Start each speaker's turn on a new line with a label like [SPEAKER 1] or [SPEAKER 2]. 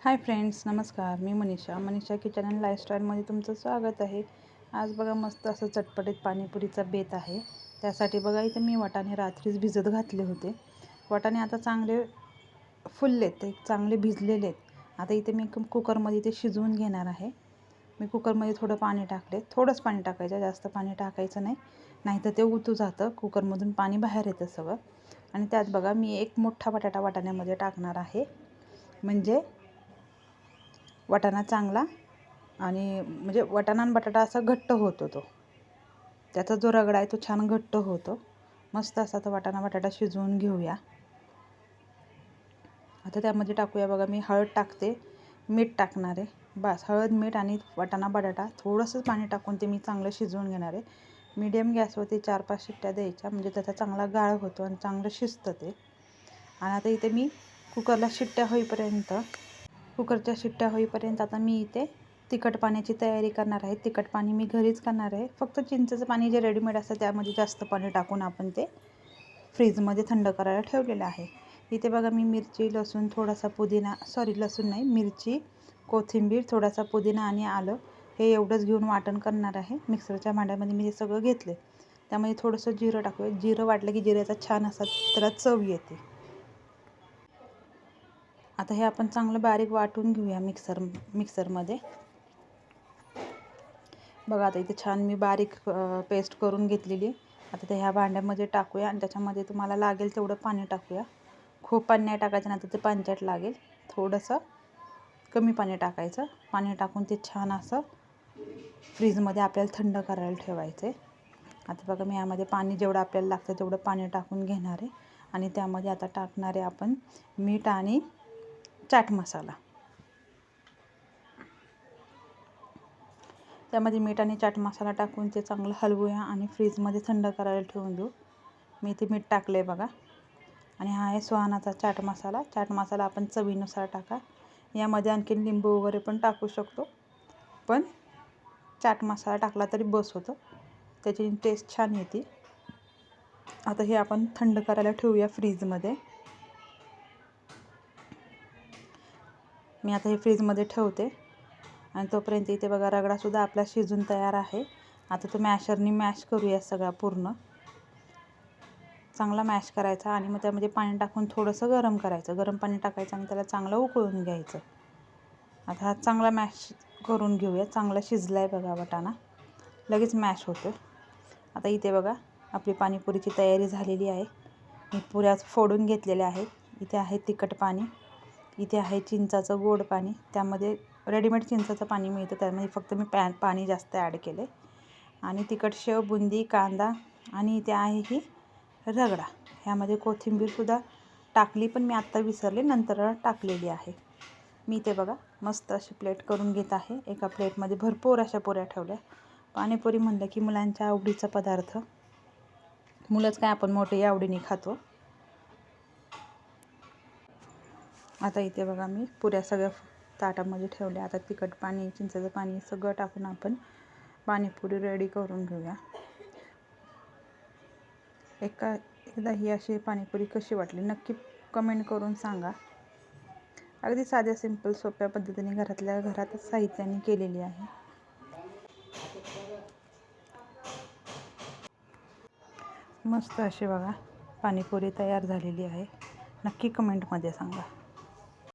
[SPEAKER 1] हाय friends नमस्कार. मी Manisha. Manisha kitchen and लाईफस्टाईलमध्ये तुमचं स्वागत आहे. आज बघा मस्त असं चटपटीत पाणीपुरीचा बेत आहे. त्यासाठी बघा इथं मी वाटाणे रात्रीच भिजत घातले होते. वाटाणे आता चांगले फुललेत ते चांगले भिजलेले आहेत. आता इथे मी कुकरमध्ये ते शिजवून घेणार आहे. मी कुकरमध्ये थोडं पाणी टाकले. थोडंच पाणी टाकायचं जास्त पाणी टाकायचं नाही. नाहीतर ते उतू जातं. कुकरमधून पाणी बाहेर येतं सगळं. आणि त्यात बघा मी एक मोठा बटाटा वाटाण्यामध्ये टाकणार आहे. म्हणजे वाटाणा चांगला आणि म्हणजे वाटाणा आणि बटाटा असा घट्ट होतो तो. त्याचा जो रगडा आहे तो छान घट्ट होतो. मस्त असा तो वाटाणा बटाटा शिजवून घेऊया. आता त्यामध्ये टाकूया बघा मी हळद टाकते. मीठ टाकणार आहे. बस हळद मीठ आणि वाटाणा बटाटा थोडंसं पाणी टाकून ते मी चांगलं शिजवून घेणार आहे. मीडियम गॅसवरती चार पाच शिट्ट्या द्यायच्या म्हणजे त्याचा चांगला गाळ होतो आणि चांगलं शिजतं ते. आणि आता इथे मी कुकरला शिट्ट्या होईपर्यंत कुकरच्या शिट्ट्या होईपर्यंत आता मी इथे तिखट पाण्याची तयारी करणार आहे. तिखट पाणी मी घरीच करणार आहे. फक्त चिंचेचं पाणी जे रेडीमेड असतं त्यामध्ये जास्त पाणी टाकून आपण ते फ्रीजमध्ये थंड करायला ठेवलेलं आहे. इथे बघा मी मिरची लसूण थोडासा पुदिना सॉरी लसूण नाही मिरची कोथिंबीर थोडासा पुदिना आणि आलं हे एवढंच घेऊन वाटण करणार आहे. मिक्सरच्या भांड्यामध्ये मी हे सगळं घेतले त्यामध्ये थोडंसं जिरं टाकूया. जिरं वाटलं की जिऱ्याचा छान असा त्याला चव येते. आता हे आपण चांगलं बारीक वाटून घेऊया मिक्सर मिक्सरमध्ये. बघा आता इथे छान मी बारीक पेस्ट करून घेतलेली. आता ते ह्या भांड्यामध्ये टाकूया आणि त्याच्यामध्ये तुम्हाला लागेल तेवढं पाणी टाकूया. खूप पाणी नाही टाकायचं नाही तर ते पंचायत लागेल. थोडंसं कमी पाणी टाकायचं. पाणी टाकून ते छान असं फ्रीजमध्ये आपल्याला थंड करायला ठेवायचं आहे आता बघा मी यामध्ये पाणी जेवढं आपल्याला लागतं तेवढं पाणी टाकून घेणार आहे. आणि त्यामध्ये आता टाकणार आहे आपण मीठ आणि चाट मसाला. त्यामध्ये मीठ आणि चाट मसाला टाकून ते चांगलं हलवूया आणि फ्रीजमध्ये थंड करायला ठेवून देऊ. मी ते मीठ टाकलं आहे बघा. आणि हा आहे सुहानाचा चाट मसाला. चाट मसाला आपण चवीनुसार टाका. यामध्ये आणखीन लिंबू वगैरे पण टाकू शकतो. पण चाट मसाला टाकला तरी बस होतं. त्याची टेस्ट छान येते. आता हे आपण थंड करायला ठेवूया फ्रीजमध्ये. मी आता हे फ्रीजमध्ये ठेवते. आणि तोपर्यंत इथे बघा रगडासुद्धा आपला शिजून तयार आहे. आता तो मॅशरनी मॅश करूया सगळा पूर्ण. चांगला मॅश करायचा आणि मग त्यामध्ये पाणी टाकून थोडंसं गरम करायचं. गरम पाणी टाकायचं आणि त्याला चांगलं उकळून घ्यायचं. आता हा चांगला मॅश करून घेऊया. चांगला शिजला आहे बघा वाटाणा. लगेच मॅश होतो आता इथे बघा आपली पाणीपुरीची तयारी झालेली आहे. मी पुऱ्या फोडून घेतलेल्या आहेत. इथे आहे तिखट पाणी. इथे आहे चिंचाचं गोड पाणी. त्यामध्ये रेडीमेड चिंचाचं पाणी मिळतं. त्यामध्ये फक्त मी पॅन पाणी जास्त ॲड केले आणि तिखट शेव बुंदी कांदा आणि इथे आहे ही रगडा. ह्यामध्ये कोथिंबीरसुद्धा टाकली पण मी आत्ता विसरले नंतर टाकलेली आहे. मी इथे बघा मस्त अशी प्लेट करून घेत आहे. एका प्लेटमध्ये भरपूर अशा पोऱ्या ठेवल्या. पाणीपुरी म्हणलं की मुलांच्या आवडीचा पदार्थ. मुलंच काय आपण मोठे आवडीने खातो. आता इथे बघा मी पुऱ्या सगळ्या ताटामध्ये ठेवल्या. आता तिखट पाणी चिंचेचं पाणी सगळं टाकून आपण पाणीपुरी रेडी करून घेऊया. एका एकदा ही अशी पाणीपुरी कशी वाटली नक्की कमेंट करून सांगा. अगदी साध्या सिंपल सोप्या पद्धतीने घरातल्या घरातच साहित्याने केलेली आहे. मस्त अशी बघा पाणीपुरी तयार झालेली आहे. नक्की कमेंटमध्ये सांगा.